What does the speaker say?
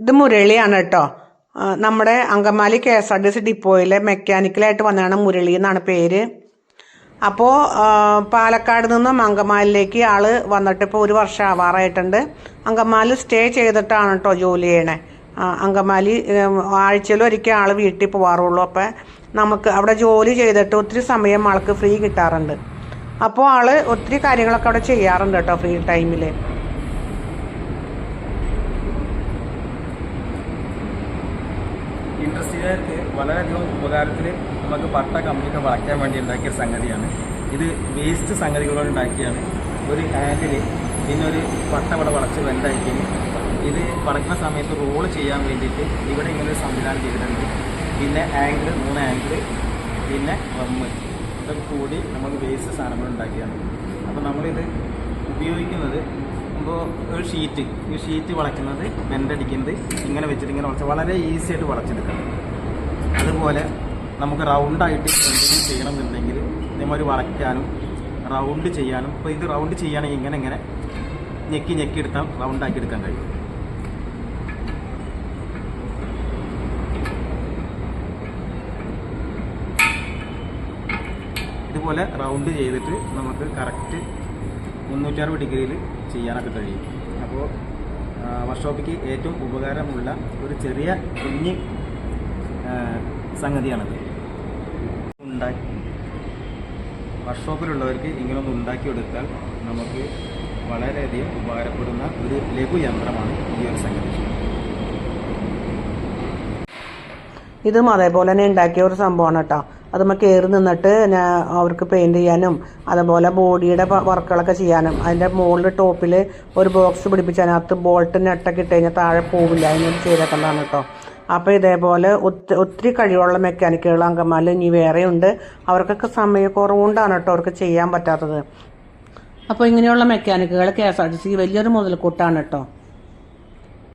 ഇത് മുരളിയാണ് കേട്ടോ. നമ്മുടെ Angamaly K S R T C ഡിപ്പോയിലെ മെക്കാനിക്കലായിട്ട് വന്നതാണ് മുരളി എന്നാണ് പേര്. അപ്പോൾ പാലക്കാട് നിന്നും അങ്കമാലിലേക്ക് ആൾ വന്നിട്ട് ഇപ്പോൾ ഒരു വർഷം ആവാറായിട്ടുണ്ട്. അങ്കമാലി സ്റ്റേ ചെയ്തിട്ടാണ് കേട്ടോ ജോലി ചെയ്യണേ. അങ്കമാലി ആഴ്ചയിൽ ഒരിക്കൽ ആൾ വീട്ടിൽ പോകാറുള്ളൂ അപ്പം നമുക്ക് അവിടെ ജോലി ചെയ്തിട്ട് ഒത്തിരി സമയം ആൾക്ക് ഫ്രീ കിട്ടാറുണ്ട്. അപ്പോൾ ആൾ ഒത്തിരി കാര്യങ്ങളൊക്കെ അവിടെ ചെയ്യാറുണ്ട് കേട്ടോ ഫ്രീ ടൈമിൽ ഇൻഡസ്ട്രിക്കാർക്ക് വളരെയധികം ഉപകാരത്തിൽ നമുക്ക് പട്ട കമ്പനിയൊക്കെ വളയ്ക്കാൻ വേണ്ടി ഉണ്ടാക്കിയ സംഗതിയാണ്. ഇത് വേസ്റ്റ് സംഗതികളോട് ഉണ്ടാക്കിയാണ്. ഒരു ഹാൻഡിൽ പിന്നെ ഒരു പട്ട ഇവിടെ വളച്ച് വെന്തായിരിക്കും ഇത് വളയ്ക്കുന്ന സമയത്ത് റോൾ ചെയ്യാൻ വേണ്ടിയിട്ട് ഇവിടെ ഇങ്ങനെ സംവിധാനം ചെയ്തിട്ടുണ്ട്. പിന്നെ ആംഗിൾ മൂന്ന് ആംഗിൾ പിന്നെ റമ്മ് ഇതൊക്കെ കൂടി നമ്മൾ വേസ്റ്റ് സാധനങ്ങൾ ഉണ്ടാക്കിയാണ്. അപ്പോൾ നമ്മളിത് ഉപയോഗിക്കുന്നത് ഇപ്പോൾ ഒരു ഷീറ്റ് ഈ ഷീറ്റ് വളയ്ക്കുന്നത് വെന്തടിക്കുന്നത് ഇങ്ങനെ വെച്ചിട്ട് ഇങ്ങനെ വളച്ച് വളരെ ഈസി ആയിട്ട് വളച്ചെടുക്കണം. അതുപോലെ നമുക്ക് റൗണ്ടായിട്ട് എന്തെങ്കിലും ചെയ്യണമെന്നുണ്ടെങ്കിൽ ഇതേമാതിരി വളയ്ക്കാനും റൗണ്ട് ചെയ്യാനും ഇപ്പോൾ ഇത് റൗണ്ട് ചെയ്യുകയാണെങ്കിൽ ഇങ്ങനെ ഇങ്ങനെ ഞെക്കി ഞെക്കി എടുത്താൽ റൗണ്ടാക്കി എടുക്കാൻ കഴിയും. ഇതുപോലെ റൗണ്ട് ചെയ്തിട്ട് നമുക്ക് കറക്റ്റ് മുന്നൂറ്ററുപത് ഡിഗ്രിയിൽ ചെയ്യാനൊക്കെ കഴിയും. അപ്പോൾ വർക്ക്ഷോപ്പിക്ക് ഏറ്റവും ഉപകാരമുള്ള ഒരു ചെറിയ കുഞ്ഞ് സംഗതിയാണത്. ഉണ്ടാക്കി. വർക്ക്ഷോപ്പിലുള്ളവർക്ക് ഇങ്ങനൊന്ന് ഉണ്ടാക്കിയെടുത്താൽ നമുക്ക് വളരെയധികം ഉപകാരപ്പെടുന്ന ഒരു ലഘു യന്ത്രമാണ് ഈ ഒരു സംഗതി. ഇതും അതേപോലെ തന്നെ ഉണ്ടാക്കിയ ഒരു സംഭവമാണ് കേട്ടോ. അതുമ്മ കയറി നിന്നിട്ട് ഞാൻ അവർക്ക് പെയിന്റ് ചെയ്യാനും അതുപോലെ ബോഡിയുടെ വർക്കുകളൊക്കെ ചെയ്യാനും അതിന്റെ മുകളിൽ ടോപ്പിൽ ഒരു ബോക്സ് പിടിപ്പിച്ച് അതിനകത്ത് ബോൾട്ട് നെട്ടൊക്കെ ഇട്ട് കഴിഞ്ഞാൽ താഴെ പോവില്ല അതിനൊരു ചെയ്തേക്കുന്നതാണ് കേട്ടോ. അപ്പോൾ ഇതേപോലെ ഒത്തിരി ഒത്തിരി കഴിവുള്ള മെക്കാനിക്കുകൾ അങ്കമാലിൽ ഇനി വേറെയുണ്ട്. അവർക്കൊക്കെ സമയക്കുറവുകൊണ്ടാണ് കേട്ടോ അവർക്ക് ചെയ്യാൻ പറ്റാത്തത്. അപ്പോൾ ഇങ്ങനെയുള്ള മെക്കാനിക്കുകൾ K S R T C വലിയൊരു മുതൽക്കൂട്ടാണ് കേട്ടോ.